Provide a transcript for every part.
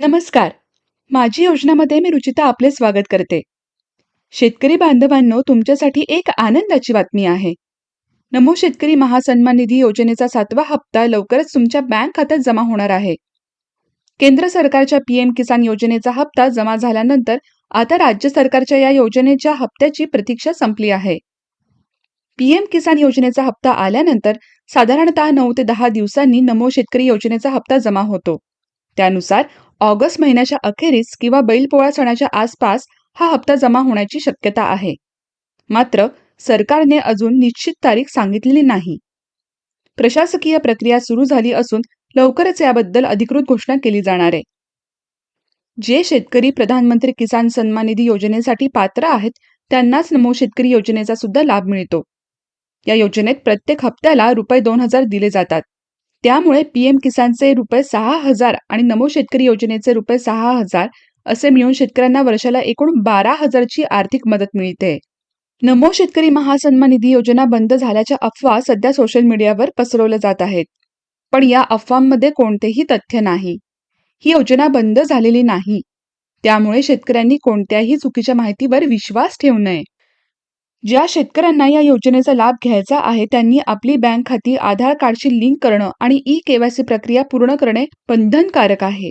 नमस्कार. माझी योजनामध्ये मी रुचिता आपले स्वागत करते. शेतकरी बांधवांनो तुमच्यासाठी एक आनंदाची बातमी आहे. नमो शेतकरी महासन्मान निधी योजनेचा सातवा हप्ता लवकरच तुमच्या बँक खात्यात जमा होणार आहे. केंद्र सरकारच्या पीएम किसान योजनेचा हप्ता जमा झाल्यानंतर आता राज्य सरकारच्या या योजनेच्या हप्त्याची प्रतीक्षा संपली आहे. पीएम किसान योजनेचा हप्ता आल्यानंतर साधारणतः नऊ ते दहा दिवसांनी नमो शेतकरी योजनेचा हप्ता जमा होतो. त्यानुसार ऑगस्ट महिन्याच्या अखेरीस किंवा बैलपोळा सणाच्या आसपास हा हप्ता जमा होण्याची शक्यता आहे. मात्र सरकारने अजून निश्चित तारीख सांगितलेली नाही. प्रशासकीय प्रक्रिया सुरू झाली असून लवकरच याबद्दल अधिकृत घोषणा केली जाणार आहे. जे शेतकरी प्रधानमंत्री किसान सन्मान निधी योजनेसाठी पात्र आहेत त्यांनाच नमो शेतकरी योजनेचा सुद्धा लाभ मिळतो. या योजनेत प्रत्येक हप्त्याला रुपये दोन हजार दिले जातात. त्यामुळे पीएम किसानचे रुपये सहा हजार आणि नमो शेतकरी योजनेचे रुपये सहा हजार असे मिळून शेतकऱ्यांना वर्षाला एकूण बारा हजारची आर्थिक मदत मिळते. नमो शेतकरी महासन्मान निधी योजना बंद झाल्याच्या अफवा सध्या सोशल मीडियावर पसरवल्या जात आहेत. पण या अफवांमध्ये कोणतेही तथ्य नाही. ही योजना बंद झालेली नाही. त्यामुळे शेतकऱ्यांनी कोणत्याही चुकीच्या माहितीवर विश्वास ठेवू नये. ज्या शेतकऱ्यांना या योजनेचा लाभ घ्यायचा आहे त्यांनी आपली बँक खाती आधार कार्डशी लिंक करणं आणि ई केवायसी प्रक्रिया पूर्ण करणे बंधनकारक आहे.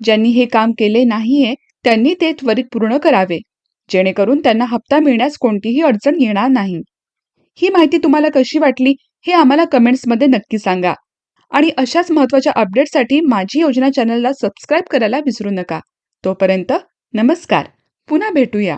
ज्यांनी हे काम केले नाहीये त्यांनी ते त्वरित पूर्ण करावे जेणेकरून त्यांना हप्ता मिळण्यास कोणतीही अडचण येणार नाही. ही माहिती तुम्हाला कशी वाटली हे आम्हाला कमेंट्समध्ये नक्की सांगा. आणि अशाच महत्त्वाच्या अपडेटसाठी माझी योजना चॅनलला सबस्क्राईब करायला विसरू नका. तोपर्यंत नमस्कार. पुन्हा भेटूया.